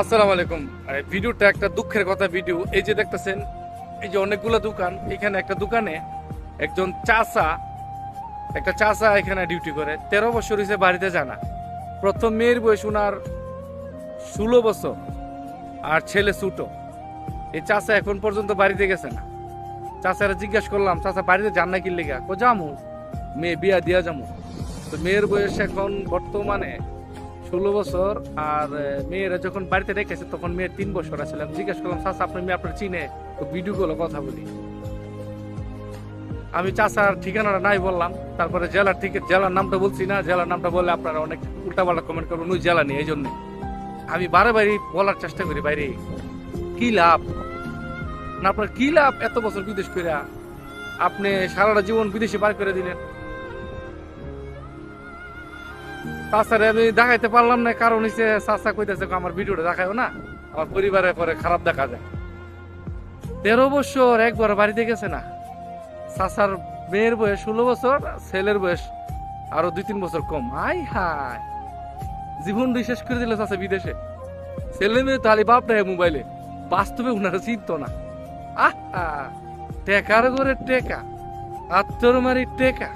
আসসালামু আলাইকুম। ভিডিওটা একটা দুঃখের কথা, ভিডিও। এই যে দেখতেছেন, এই যে অনেকগুলো দোকান, এখানে একটা দোকানে একজন চাচা, একটা চাচা এখানে ডিউটি করে। তেরো বছর হয়েছে বাড়িতে জানা। প্রথম মেয়ের বয়স উনার ষোলো বছর আর ছেলে ছুটো। এই চাচা এখন পর্যন্ত বাড়িতে গেছে না। চাচারা জিজ্ঞেস করলাম, চাচা, বাড়িতে যান না কি লেগা? কো যামু। মেয়ে বিয়া দিয়া যামু। তো মেয়ের বয়স এখন বর্তমানে ষোলো বছর আর মেয়েরা যখন বাড়িতে রেখেছে তখন মেয়ের তিন বছর আমি জিজ্ঞেস করলাম, চাচা, আপনার মেয়ে আপনার চিনে? তো ভিডিও কলে কথা বলি। আমি চাচার ঠিকানাটা নাই বললাম, তারপরে জেলার ঠিক, জেলার নামটা বলছি না, জেলার নামটা বললে আপনারা অনেক উল্টাপাল্টা কমেন্ট করবেন, ওই জেলা নেই এই জন্য। আমি বারে বারে বলার চেষ্টা করি, বাইরে, কি লাভ? না, আপনার কি লাভ এত বছর বিদেশ করে আপনি সারাটা জীবন বিদেশে বার করে দিলেন। তাছাড়া আমি দেখাইতে পারলাম না, কারণ হচ্ছে চাচা কইতেছে আমার ভিডিওটা দেখায়ও না, আমার পরিবারের পরে খারাপ দেখা যায়। তেরো বছর একবার বাড়িতে গেছে না। চাচার মেয়ের বয়স ষোলো বছর, ছেলের বয়স আরও দুই তিন বছর কম। হাই হাই জীবন বিশেষ করে দিল চাচা বিদেশে। ছেলে মেয়ে তাহলে বাপ দেয় মোবাইলে। বাস্তবে উনারা চিনত না। আহ! টেকার করে টেকা আত্মর মারি টেকা।